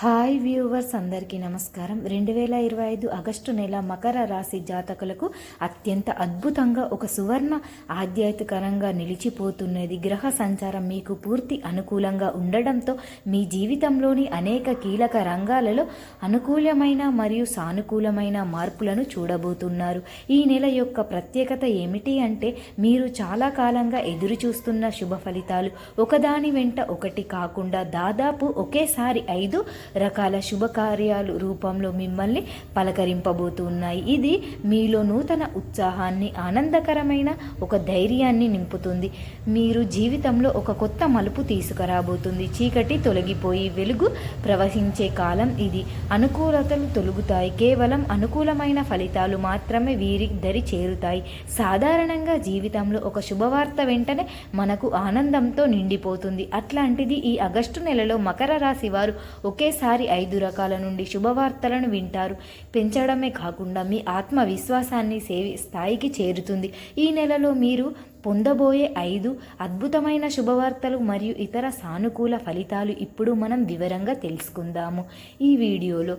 Hi viewers అందరికీ నమస్కారం. రెండు వేల ఇరవై ఐదు ఆగస్టు నెల మకర రాశి జాతకులకు అత్యంత అద్భుతంగా ఒక సువర్ణ ఆధ్యాత్మికరంగా నిలిచిపోతున్నది. గ్రహ సంచారం మీకు పూర్తి అనుకూలంగా ఉండడంతో మీ జీవితంలోని అనేక కీలక రంగాలలో అనుకూలమైన మరియు సానుకూలమైన మార్పులను చూడబోతున్నారు. ఈ నెల యొక్క ప్రత్యేకత ఏమిటి అంటే మీరు చాలా కాలంగా ఎదురు చూస్తున్న శుభ ఫలితాలు. ఒకదాని వెంట ఒకటి కాకుండా దాదాపు ఒకేసారి ఐదు రకాల శుభకార్యాలు రూపంలో మిమ్మల్ని పలకరింపబోతున్నాయి. ఇది మీలో నూతన ఉత్సాహాన్ని ఆనందకరమైన ఒక ధైర్యాన్ని నింపుతుంది. మీరు జీవితంలో ఒక కొత్త మలుపు తీసుకురాబోతుంది. చీకటి తొలగిపోయి వెలుగు ప్రవహించే కాలం ఇది. అనుకూలతలు తొలుగుతాయి. కేవలం అనుకూలమైన ఫలితాలు మాత్రమే వీరి దరి చేరుతాయి. సాధారణంగా జీవితంలో ఒక శుభవార్త వెంటనే మనకు ఆనందంతో నిండిపోతుంది. అట్లాంటిది ఈ ఆగస్టు నెలలో మకర రాశి వారు ఒకే ఒకేసారి ఐదు రకాల నుండి శుభవార్తలను వింటారు. పెంచడమే కాకుండా మీ ఆత్మవిశ్వాసాన్ని సేవి స్థాయికి చేరుతుంది. ఈ నెలలో మీరు పొందబోయే ఐదు అద్భుతమైన శుభవార్తలు మరియు ఇతర సానుకూల ఫలితాలు ఇప్పుడు మనం వివరంగా తెలుసుకుందాము. ఈ వీడియోలో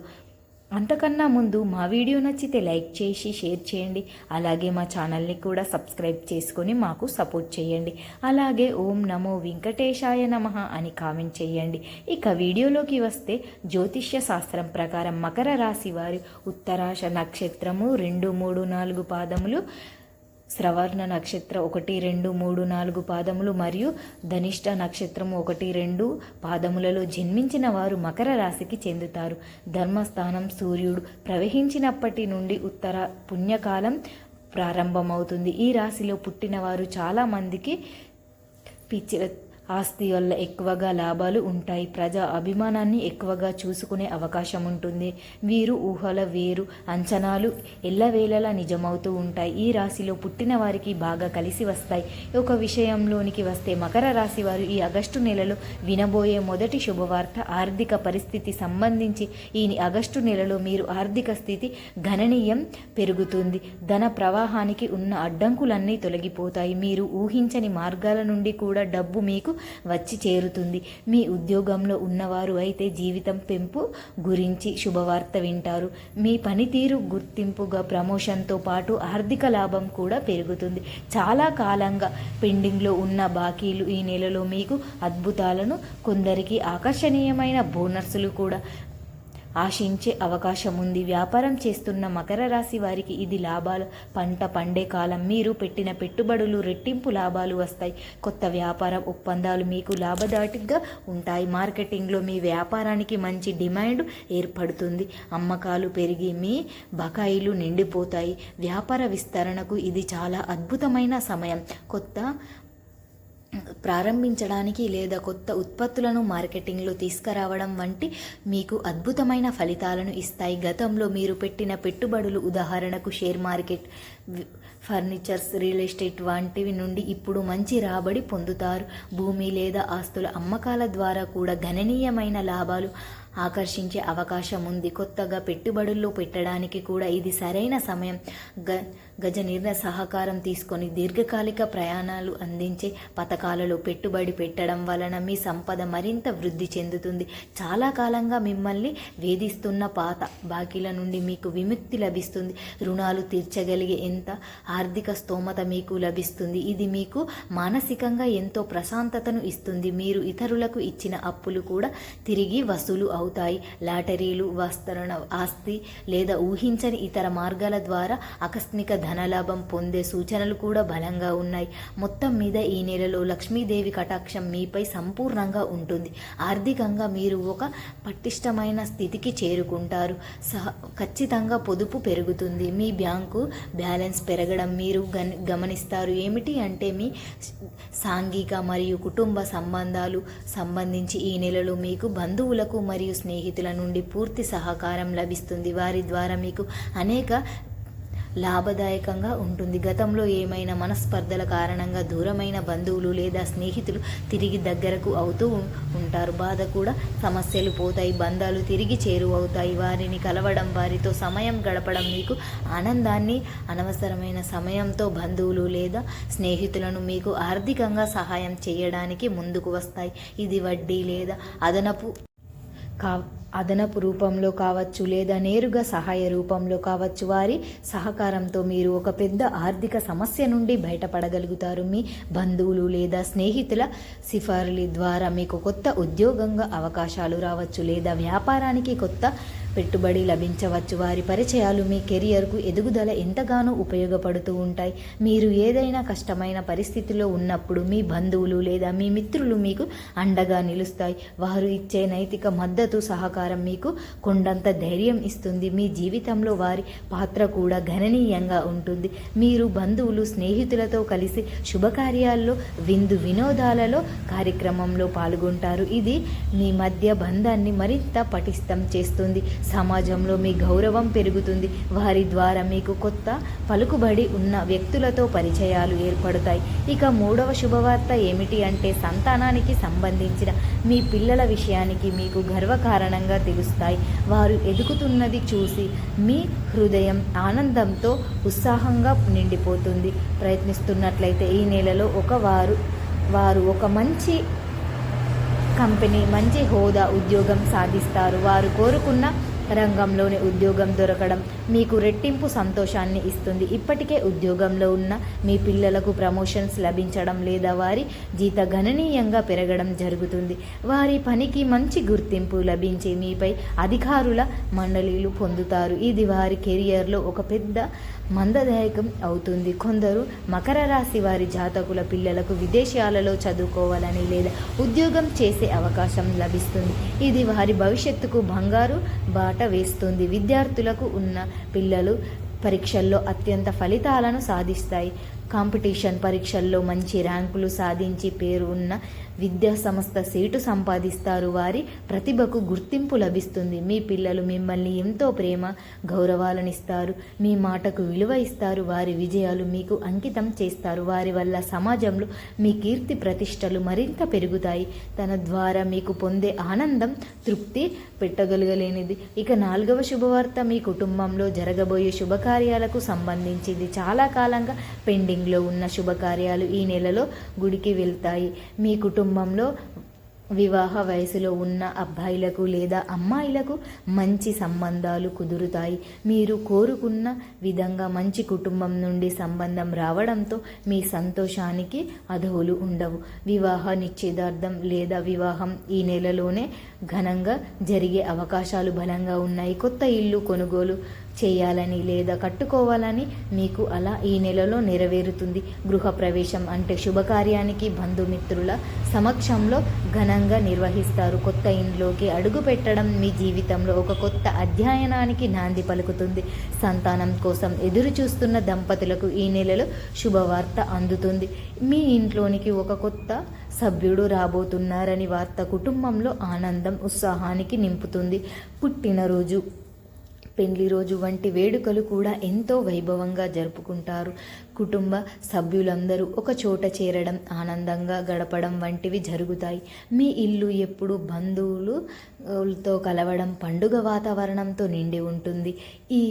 అంతకన్నా ముందు మా వీడియో నచ్చితే లైక్ చేసి షేర్ చేయండి. అలాగే మా ఛానల్ని కూడా సబ్స్క్రైబ్ చేసుకొని మాకు సపోర్ట్ చేయండి. అలాగే ఓం నమో వెంకటేశాయ నమ అని కామెంట్ చేయండి. ఇక వీడియోలోకి వస్తే జ్యోతిష్య శాస్త్రం ప్రకారం మకర రాశి వారి ఉత్తరాశ నక్షత్రము రెండు మూడు నాలుగు పాదములు శ్రవర్ణ నక్షత్రం ఒకటి రెండు మూడు నాలుగు పాదములు మరియు ధనిష్ట నక్షత్రము ఒకటి రెండు పాదములలో జన్మించిన వారు మకర రాశికి చెందుతారు. ధర్మస్థానం సూర్యుడు ప్రవహించినప్పటి నుండి ఉత్తర పుణ్యకాలం ప్రారంభమవుతుంది. ఈ రాశిలో పుట్టిన వారు చాలామందికి పిచ్చి ఆస్తి వల్ల ఎక్కువగా లాభాలు ఉంటాయి. ప్రజా అభిమానాన్ని ఎక్కువగా చూసుకునే అవకాశం ఉంటుంది. వీరు ఊహల వేరు అంచనాలు ఎల్లవేళలా నిజమవుతూ ఉంటాయి. ఈ రాశిలో పుట్టిన వారికి బాగా కలిసి వస్తాయి. ఒక విషయంలోనికి వస్తే మకర రాశి వారు ఈ ఆగస్టు నెలలో వినబోయే మొదటి శుభవార్త ఆర్థిక పరిస్థితి సంబంధించి ఈ ఆగస్టు నెలలో మీరు ఆర్థిక స్థితి గణనీయం పెరుగుతుంది. ధన ప్రవాహానికి ఉన్న అడ్డంకులన్నీ తొలగిపోతాయి. మీరు ఊహించని మార్గాల నుండి కూడా డబ్బు మీకు వచ్చి చేరుతుంది. మీ ఉద్యోగంలో ఉన్నవారు అయితే జీవితం పెంపు గురించి శుభవార్త వింటారు. మీ పనితీరు గుర్తింపుగా ప్రమోషన్తో పాటు ఆర్థిక లాభం కూడా పెరుగుతుంది. చాలా కాలంగా పెండింగ్లో ఉన్న బాకీలు ఈ నెలలో మీకు అద్భుతాలను కొందరికి ఆకర్షణీయమైన బోనస్లు కూడా ఆశించే అవకాశం ఉంది వ్యాపారం చేస్తున్న మకర రాశి వారికి ఇది లాభాలు. పంట పండే కాలం మీరు పెట్టిన పెట్టుబడులు రెట్టింపు లాభాలు వస్తాయి. కొత్త వ్యాపారం ఒప్పందాలు మీకు లాభదాటిగా ఉంటాయి. మార్కెటింగ్లో మీ వ్యాపారానికి మంచి డిమాండ్ ఏర్పడుతుంది. అమ్మకాలు పెరిగి మీ బకాయిలు నిండిపోతాయి. వ్యాపార విస్తరణకు ఇది చాలా అద్భుతమైన సమయం. కొత్త ప్రారంభించడానికి లేదా కొత్త ఉత్పత్తులను మార్కెటింగ్లో తీసుకురావడం వంటి మీకు అద్భుతమైన ఫలితాలను ఇస్తాయి. గతంలో మీరు పెట్టిన పెట్టుబడులు ఉదాహరణకు share market furnitures real estate వంటివి నుండి ఇప్పుడు మంచి రాబడి పొందుతారు. భూమి లేదా ఆస్తుల అమ్మకాల ద్వారా కూడా గణనీయమైన లాభాలు ఆకర్షించే అవకాశం ఉంది. కొత్తగా పెట్టుబడుల్లో పెట్టడానికి కూడా ఇది సరైన సమయం. గ గజ నిర్ణ సహకారం తీసుకొని దీర్ఘకాలిక ప్రయాణాలు అందించే పథకాలలో పెట్టుబడి పెట్టడం వలన మీ సంపద మరింత వృద్ధి చెందుతుంది. చాలా కాలంగా మిమ్మల్ని వేధిస్తున్న పాత బాకీల నుండి మీకు విముక్తి లభిస్తుంది. రుణాలు తీర్చగలిగే ఎంత ఆర్థిక స్తోమత మీకు లభిస్తుంది. ఇది మీకు మానసికంగా ఎంతో ప్రశాంతతను ఇస్తుంది. మీరు ఇతరులకు ఇచ్చిన అప్పులు కూడా తిరిగి వసూలు అవుతాయి. లాటరీలు వస్త్రణ ఆస్తి లేదా ఊహించని ఇతర మార్గాల ద్వారా ఆకస్మిక ధనలాభం పొందే సూచనలు కూడా బలంగా ఉన్నాయి. మొత్తం మీద ఈ నెలలో లక్ష్మీదేవి కటాక్షం మీపై సంపూర్ణంగా ఉంటుంది. ఆర్థికంగా మీరు ఒక పటిష్టమైన స్థితికి చేరుకుంటారు. సహ ఖచ్చితంగా పొదుపు పెరుగుతుంది. మీ బ్యాంకు బ్యాలెన్స్ పెరగడం మీరు గమనిస్తారు. ఏమిటి అంటే మీ సాంఘిక మరియు కుటుంబ సంబంధాలు సంబంధించి ఈ నెలలో మీకు బంధువులకు మరియు స్నేహితుల నుండి పూర్తి సహకారం లభిస్తుంది. వారి ద్వారా మీకు అనేక లాభదాయకంగా ఉంటుంది. గతంలో ఏమైనా మనస్పర్ధల కారణంగా దూరమైన బంధువులు లేదా స్నేహితులు తిరిగి దగ్గరకు అవుతూ ఉంటారు. బాధ కూడా సమస్యలు పోతాయి. బంధాలు తిరిగి చేరువవుతాయి. వారిని కలవడం వారితో సమయం గడపడం మీకు ఆనందాన్ని అనవసరమైన సమయంతో బంధువులు లేదా స్నేహితులను మీకు ఆర్థికంగా సహాయం చేయడానికి ముందుకు వస్తాయి. ఇది వడ్డీ లేదా అదనపు కా అదనపు రూపంలో కావచ్చు లేదా నేరుగా సహాయ రూపంలో కావచ్చు వారి సహకారంతో మీరు ఒక పెద్ద ఆర్థిక సమస్య నుండి బయటపడగలుగుతారు. మీ బంధువులు లేదా స్నేహితుల సిఫార్లు ద్వారా మీకు కొత్త ఉద్యోగంగా అవకాశాలు రావచ్చు లేదా వ్యాపారానికి కొత్త పెట్టుబడి లభించవచ్చు. వారి పరిచయాలు మీ కెరియర్కు ఎదుగుదల ఎంతగానో ఉపయోగపడుతూ ఉంటాయి. మీరు ఏదైనా కష్టమైన పరిస్థితిలో ఉన్నప్పుడు మీ బంధువులు లేదా మీ మిత్రులు మీకు అండగా నిలుస్తాయి. వారు ఇచ్చే నైతిక మద్దతు సహకారం మీకు కొండంత ధైర్యం ఇస్తుంది. మీ జీవితంలో వారి పాత్ర కూడా గణనీయంగా ఉంటుంది. మీరు బంధువులు స్నేహితులతో కలిసి శుభకార్యాల్లో విందు వినోదాలలో కార్యక్రమంలో పాల్గొంటారు. ఇది మీ మధ్య బంధాన్ని మరింత పటిష్టం చేస్తుంది. సమాజంలో మీ గౌరవం పెరుగుతుంది. వారి ద్వారా మీకు కొత్త పలుకుబడి ఉన్న వ్యక్తులతో పరిచయాలు ఏర్పడతాయి. ఇక మూడవ శుభవార్త ఏమిటి అంటే సంతానానికి సంబంధించిన. మీ పిల్లల విషయానికి మీకు గర్వకారణంగా తెలుస్తాయి. వారు ఎదుగుతున్నది చూసి మీ హృదయం ఆనందంతో ఉత్సాహంగా నిండిపోతుంది. ప్రయత్నిస్తున్నట్లయితే ఈ నెలలో ఒక వారు వారు ఒక మంచి కంపెనీ మంచి హోదా ఉద్యోగం సాధిస్తారు. వారు కోరుకున్న రంగంలోనే ఉద్యోగం దొరకడం మీకు రెట్టింపు సంతోషాన్ని ఇస్తుంది. ఇప్పటికే ఉద్యోగంలో ఉన్న మీ పిల్లలకు ప్రమోషన్స్ లభించడం లేదా వారి జీత గణనీయంగా పెరగడం జరుగుతుంది. వారి పనికి మంచి గుర్తింపు లభించి మీపై అధికారుల మండలీలు పొందుతారు. ఇది వారి కెరియర్లో ఒక పెద్ద మందదాయకం అవుతుంది. కొందరు మకర రాశి వారి జాతకుల పిల్లలకు విదేశాలలో చదువుకోవాలని లేదా ఉద్యోగం చేసే అవకాశం లభిస్తుంది. ఇది వారి భవిష్యత్తుకు బంగారు బాట వేస్తుంది. విద్యార్థులకు ఉన్న పిల్లలు పరీక్షల్లో అత్యంత ఫలితాలను సాధిస్తాయి. కాంపిటీషన్ పరీక్షల్లో మంచి ర్యాంకులు సాధించి పేరు ఉన్న విద్యా సంస్థ సీటు సంపాదిస్తారు. వారి ప్రతిభకు గుర్తింపు లభిస్తుంది. మీ పిల్లలు మిమ్మల్ని ఎంతో ప్రేమ గౌరవాలనిస్తారు. మీ మాటకు విలువ ఇస్తారు. వారి విజయాలు మీకు అంకితం చేస్తారు. వారి వల్ల సమాజంలో మీ కీర్తి ప్రతిష్టలు మరింత పెరుగుతాయి. తన ద్వారా మీకు పొందే ఆనందం తృప్తి పెట్టగలగలేనిది. ఇక నాలుగవ శుభవార్త మీ కుటుంబంలో జరగబోయే శుభకార్యాలకు సంబంధించింది. చాలా కాలంగా పెండింగ్లో ఉన్న శుభకార్యాలు ఈ నెలలో గుడికి వెళ్తాయి. మీ కుటుంబంలో వివాహ వయసులో ఉన్న అబ్బాయిలకు లేదా అమ్మాయిలకు మంచి సంబంధాలు కుదురుతాయి. మీరు కోరుకున్న విధంగా మంచి కుటుంబం నుండి సంబంధం రావడంతో మీ సంతోషానికి అధవులు ఉండవు. వివాహ నిశ్చితార్థం లేదా వివాహం ఈ నెలలోనే ఘనంగా జరిగే అవకాశాలు బలంగా ఉన్నాయి. కొత్త ఇల్లు కొనుగోలు చేయాలని లేదా కట్టుకోవాలని మీకు అలా ఈ నెలలో నెరవేరుతుంది. గృహప్రవేశం అంటే శుభకార్యానికి బంధుమిత్రుల సమక్షంలో ఘనంగా నిర్వహిస్తారు. కొత్త ఇంట్లోకి అడుగు పెట్టడం మీ జీవితంలో ఒక కొత్త అధ్యయనానికి నాంది పలుకుతుంది. సంతానం కోసం ఎదురు చూస్తున్న దంపతులకు ఈ నెలలో శుభవార్త అందుతుంది. మీ ఇంట్లోనికి ఒక కొత్త సభ్యుడు రాబోతున్నారని వార్త కుటుంబంలో ఆనందం ఉత్సాహానికి నింపుతుంది. పుట్టినరోజు పెండ్లి రోజు వంటి వేడుకలు కూడా ఎంతో వైభవంగా జరుపుకుంటారు. కుటుంబ సభ్యులందరూ ఒక చోట చేరడం ఆనందంగా గడపడం వంటివి జరుగుతాయి. మీ ఇల్లు ఎప్పుడు బంధువులుతో కలవడం పండుగ వాతావరణంతో నిండి ఉంటుంది. ఈ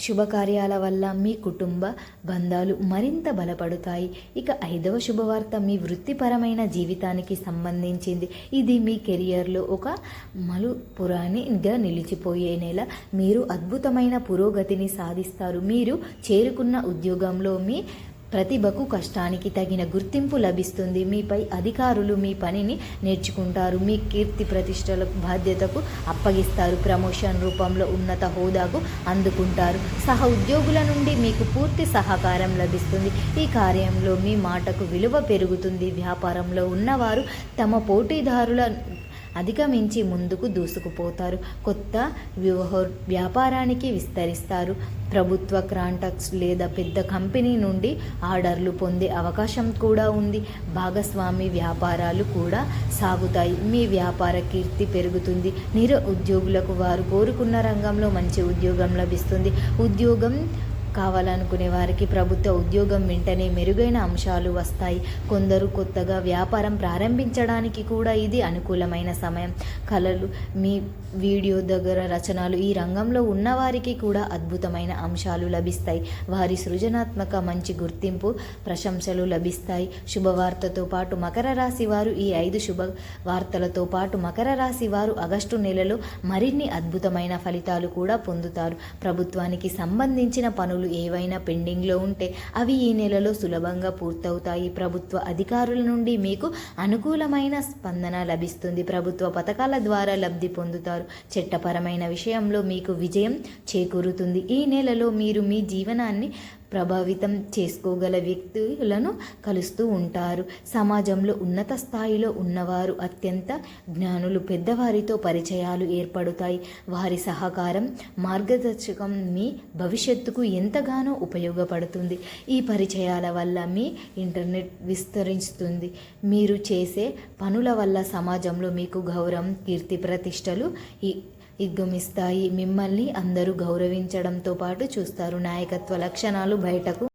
శుభకార్యాల వల్ల మీ కుటుంబ బంధాలు మరింత బలపడతాయి. ఇక ఐదవ శుభవార్త మీ వృత్తిపరమైన జీవితానికి సంబంధించింది. ఇది మీ కెరియర్లో ఒక మలుపురానిగా నిలిచిపోయే నెల. మీరు అద్భుతమైన పురోగతిని సాధిస్తారు. మీరు చేరుకున్న ఉద్యోగంలో మీ ప్రతిభకు కష్టానికి తగిన గుర్తింపు లభిస్తుంది. మీపై అధికారులు మీ పనిని నేర్చుకుంటారు. మీ కీర్తి ప్రతిష్టలకు బాధ్యతకు అప్పగిస్తారు. ప్రమోషన్ రూపంలో ఉన్నత హోదాకు అందుకుంటారు. సహ ఉద్యోగుల నుండి మీకు పూర్తి సహకారం లభిస్తుంది. ఈ కార్యంలో మీ మాటకు విలువ పెరుగుతుంది. వ్యాపారంలో ఉన్నవారు తమ పోటీదారుల అధిగమించి ముందుకు దూసుకుపోతారు. కొత్త వ్యూహ వ్యాపారానికి విస్తరిస్తారు. ప్రభుత్వ క్రాంటక్స్ లేదా పెద్ద కంపెనీ నుండి ఆర్డర్లు పొందే అవకాశం కూడా ఉంది. భాగస్వామి వ్యాపారాలు కూడా సాగుతాయి. మీ వ్యాపార కీర్తి పెరుగుతుంది. నిర ఉద్యోగులకు వారు కోరుకున్న రంగంలో మంచి ఉద్యోగం లభిస్తుంది. ఉద్యోగం కావాలనుకునే వారికి ప్రభుత్వ ఉద్యోగం వెంటనే మెరుగైన అంశాలు వస్తాయి. కొందరు కొత్తగా వ్యాపారం ప్రారంభించడానికి కూడా ఇది అనుకూలమైన సమయం. కళలు మీ వీడియో దగ్గర రచనలు ఈ రంగంలో ఉన్నవారికి కూడా అద్భుతమైన అంశాలు లభిస్తాయి. వారి సృజనాత్మక మంచి గుర్తింపు ప్రశంసలు లభిస్తాయి. శుభవార్తతో పాటు మకర రాశి వారు ఈ ఐదు శుభ వార్తలతో పాటు మకర రాశి వారు ఆగస్టు నెలలో మరిన్ని అద్భుతమైన ఫలితాలు కూడా పొందుతారు. ప్రభుత్వానికి సంబంధించిన పనులు ఏవైనా పెండింగ్లో ఉంటే అవి ఈ నెలలో సులభంగా పూర్తవుతాయి. ప్రభుత్వ అధికారుల నుండి మీకు అనుకూలమైన స్పందన లభిస్తుంది. ప్రభుత్వ పథకాల ద్వారా లబ్ధి పొందుతారు. చట్టపరమైన విషయంలో మీకు విజయం చేకూరుతుంది. ఈ నెలలో మీరు మీ జీవనాన్ని ప్రభావితం చేసుకోగల వ్యక్తులను కలుస్తూ ఉంటారు. సమాజంలో ఉన్నత స్థాయిలో ఉన్నవారు అత్యంత జ్ఞానులు పెద్దవారితో పరిచయాలు ఏర్పడతాయి. వారి సహకారం మార్గదర్శకం మీ భవిష్యత్తుకు ఎంతగానో ఉపయోగపడుతుంది. ఈ పరిచయాల వల్ల మీ ఇంటర్నెట్ విస్తరిస్తుంది. మీరు చేసే పనుల వల్ల సమాజంలో మీకు గౌరవం కీర్తి ప్రతిష్టలు ఈ ఇగ్గమిస్తాయి. మిమ్మల్ని అందరూ గౌరవించడంతో పాటు చూస్తారు. నాయకత్వ లక్షణాలు బయటకు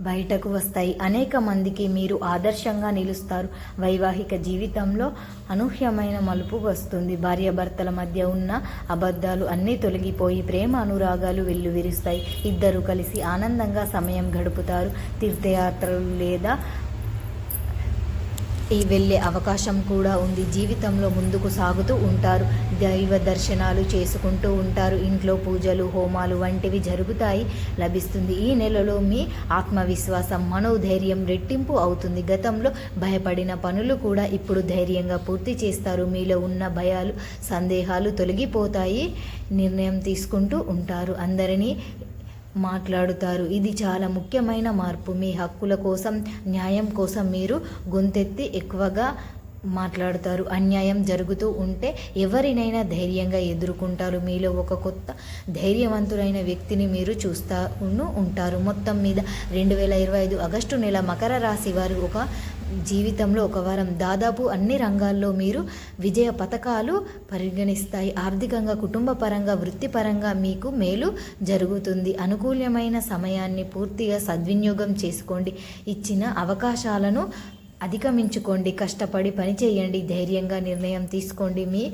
బయటకు వస్తాయి. అనేక మందికి మీరు ఆదర్శంగా నిలుస్తారు. వైవాహిక జీవితంలో అనూహ్యమైన మలుపు వస్తుంది. భార్యాభర్తల మధ్య ఉన్న అబద్ధాలు అన్నీ తొలగిపోయి ప్రేమ అనురాగాలు వెల్లువిరుస్తాయి. ఇద్దరు కలిసి ఆనందంగా సమయం గడుపుతారు. తీర్థయాత్రలు లేదా ఈ వెళ్ళే అవకాశం కూడా ఉంది. జీవితంలో ముందుకు సాగుతూ ఉంటారు. దైవ దర్శనాలు చేసుకుంటూ ఉంటారు. ఇంట్లో పూజలు హోమాలు వంటివి జరుగుతాయి. లభిస్తుంది. ఈ నెలలో మీ ఆత్మవిశ్వాసం మనోధైర్యం రెట్టింపు అవుతుంది. గతంలో భయపడిన పనులు కూడా ఇప్పుడు ధైర్యంగా పూర్తి చేస్తారు. మీలో ఉన్న భయాలు సందేహాలు తొలగిపోతాయి. నిర్ణయం తీసుకుంటూ ఉంటారు. అందరినీ మాట్లాడుతారు. ఇది చాలా ముఖ్యమైన మార్పు. మీ హక్కుల కోసం న్యాయం కోసం మీరు గొంతెత్తి ఎక్కువగా మాట్లాడతారు. అన్యాయం జరుగుతూ ఉంటే ఎవరినైనా ధైర్యంగా ఎదుర్కొంటారు. మీలో ఒక కొత్త ధైర్యవంతులైన వ్యక్తిని మీరు చూస్తూ ఉంటారు. మొత్తం మీద రెండు వేల ఇరవై ఐదు ఆగస్టు నెల మకర రాశి వారు ఒక జీవితంలో ఒక వారం దాదాపు అన్ని రంగాల్లో మీరు విజయ పథకాలు పరిగణిస్తాయి. ఆర్థికంగా కుటుంబ పరంగా వృత్తిపరంగా మీకు మేలు జరుగుతుంది. అనుకూలమైన సమయాన్ని పూర్తిగా సద్వినియోగం చేసుకోండి. ఇచ్చిన అవకాశాలను అధిగమించుకోండి. కష్టపడి పనిచేయండి ధైర్యంగా నిర్ణయం తీసుకోండి. మీ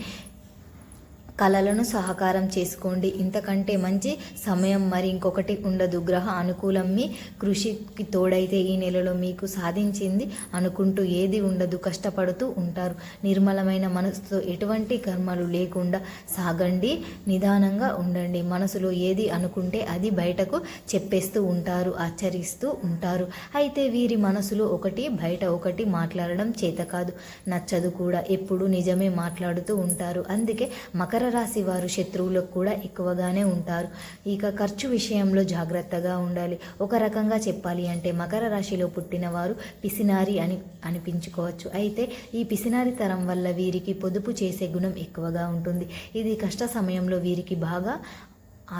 కళలను సహకారం చేసుకోండి. ఇంతకంటే మంచి సమయం మరి ఇంకొకటి ఉండదు. గ్రహ అనుకూలం మీ కృషికి తోడైతే ఈ నెలలో మీకు సాధించింది అనుకుంటూ ఏది ఉండదు. కష్టపడుతూ ఉంటారు. నిర్మలమైన మనసుతో ఎటువంటి కర్మలు లేకుండా సాగండి. నిదానంగా ఉండండి. మనసులో ఏది అనుకుంటే అది బయటకు చెప్పేస్తూ ఉంటారు. ఆచరిస్తూ ఉంటారు. అయితే వీరి మనసులో ఒకటి బయట ఒకటి మాట్లాడడం చేత కాదు. నచ్చదు కూడా. ఎప్పుడు నిజమే మాట్లాడుతూ ఉంటారు. అందుకే మకర మకర రాశి వారు శత్రువులకు కూడా ఎక్కువగానే ఉంటారు. ఇక ఖర్చు విషయంలో జాగ్రత్తగా ఉండాలి. ఒక రకంగా చెప్పాలి అంటే మకర రాశిలో పుట్టిన వారు పిసినారి అని అనిపించుకోవచ్చు. అయితే ఈ పిసినారి తరం వల్ల వీరికి పొదుపు చేసే గుణం ఎక్కువగా ఉంటుంది. ఇది కష్ట సమయంలో వీరికి బాగా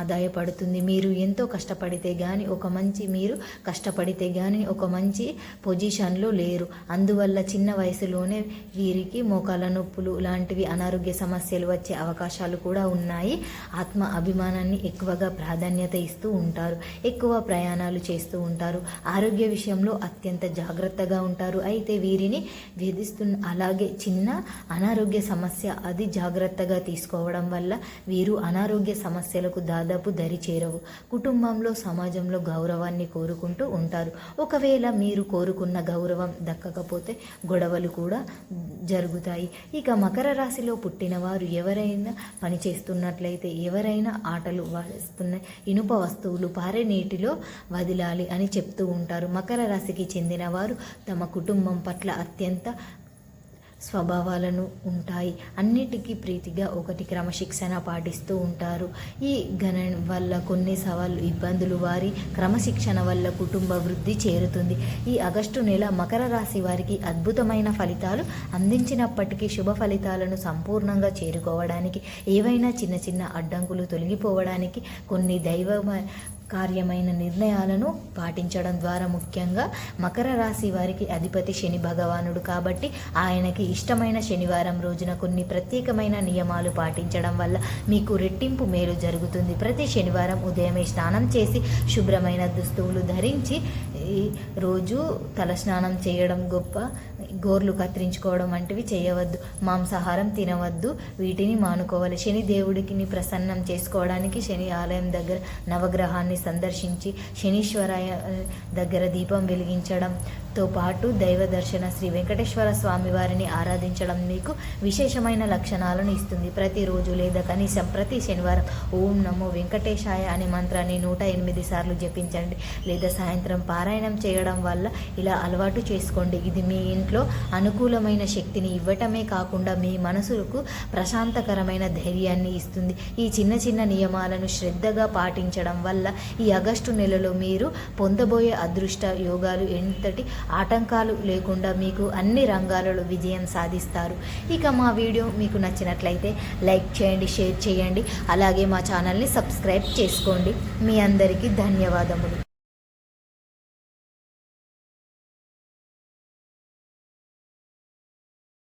ఆదాయపడుతుంది. మీరు ఎంతో కష్టపడితే కానీ ఒక మంచి మీరు కష్టపడితే కానీ ఒక మంచి పొజిషన్లో లేరు. అందువల్ల చిన్న వయసులోనే వీరికి మోకాల నొప్పులు లాంటివి అనారోగ్య సమస్యలు వచ్చే అవకాశాలు కూడా ఉన్నాయి. ఆత్మ అభిమానాన్ని ఎక్కువగా ప్రాధాన్యత ఇస్తూ ఉంటారు. ఎక్కువ ప్రయాణాలు చేస్తూ ఉంటారు. ఆరోగ్య విషయంలో అత్యంత జాగ్రత్తగా ఉంటారు. అయితే వీరిని వేధిస్తున్న అలాగే చిన్న అనారోగ్య సమస్య అది జాగ్రత్తగా తీసుకోవడం వల్ల వీరు అనారోగ్య సమస్యలకు దాదాపు దరి చేరవు. కుటుంబంలో సమాజంలో గౌరవాన్ని కోరుకుంటూ ఉంటారు. ఒకవేళ మీరు కోరుకున్న గౌరవం దక్కకపోతే గొడవలు కూడా జరుగుతాయి. ఇక మకర రాశిలో పుట్టిన వారు ఎవరైనా పనిచేస్తున్నట్లయితే ఎవరైనా ఆటలు వస్తున్న ఇనుప వస్తువులు పారే నీటిలో వదిలాలి అని చెప్తూ ఉంటారు. మకర రాశికి చెందిన వారు తమ కుటుంబం పట్ల అత్యంత స్వభావాలను ఉంటాయి. అన్నిటికీ ప్రీతిగా ఒకటి క్రమశిక్షణ పాటిస్తూ ఉంటారు. ఈ గణ వల్ల కొన్ని సవాళ్ళు ఇబ్బందులు వారి క్రమశిక్షణ వల్ల కుటుంబ వృద్ధి చేరుతుంది. ఈ ఆగస్టు నెల మకర రాశి వారికి అద్భుతమైన ఫలితాలు అందించినప్పటికీ శుభ ఫలితాలను సంపూర్ణంగా చేరుకోవడానికి ఏవైనా చిన్న చిన్న అడ్డంకులు తొలగిపోవడానికి కొన్ని దైవ కార్యమైన నిర్ణయాలను పాటించడం ద్వారా ముఖ్యంగా మకర రాశి వారికి అధిపతి శని భగవానుడు కాబట్టి ఆయనకి ఇష్టమైన శనివారం రోజున కొన్ని ప్రత్యేకమైన నియమాలు పాటించడం వల్ల మీకు రెట్టింపు మేలు జరుగుతుంది. ప్రతి శనివారం ఉదయమే స్నానం చేసి శుభ్రమైన దుస్తువులు ధరించి రోజు తలస్నానం చేయడం గొప్ప. గోర్లు కత్తిరించుకోవడం వంటివి చేయవద్దు. మాంసాహారం తినవద్దు. వీటిని మానుకోవాలి. శని దేవుడికిని ప్రసన్నం చేసుకోవడానికి శని ఆలయం దగ్గర నవగ్రహాన్ని సందర్శించి శనీశ్వరాయ దగ్గర దీపం వెలిగించడం తో పాటు దైవ దర్శన శ్రీ వెంకటేశ్వర స్వామి వారిని ఆరాధించడం మీకు విశేషమైన లక్షణాలను ఇస్తుంది. ప్రతిరోజు లేదా కనీసం ప్రతి శనివారం ఓం నమో వెంకటేశాయ అనే మంత్రాన్ని నూట ఎనిమిది సార్లు జపించండి. లేదా సాయంత్రం పారాయణం చేయడం వల్ల ఇలా అలవాటు చేసుకోండి. ఇది మీ ఇంట్లో అనుకూలమైన శక్తిని ఇవ్వటమే కాకుండా మీ మనసుకు ప్రశాంతకరమైన ధైర్యాన్ని ఇస్తుంది. ఈ చిన్న చిన్న నియమాలను శ్రద్ధగా పాటించడం వల్ల ఈ ఆగస్టు నెలలో మీరు పొందబోయే అదృష్ట యోగాలు ఎంతటి ఆటంకాలు లేకుండా మీకు అన్ని రంగాలలో విజయం సాధిస్తారు. ఇక మా వీడియో మీకు నచ్చినట్లయితే లైక్ చేయండి షేర్ చేయండి. అలాగే మా ఛానల్ని సబ్స్క్రైబ్ చేసుకోండి. మీ అందరికీ ధన్యవాదములు.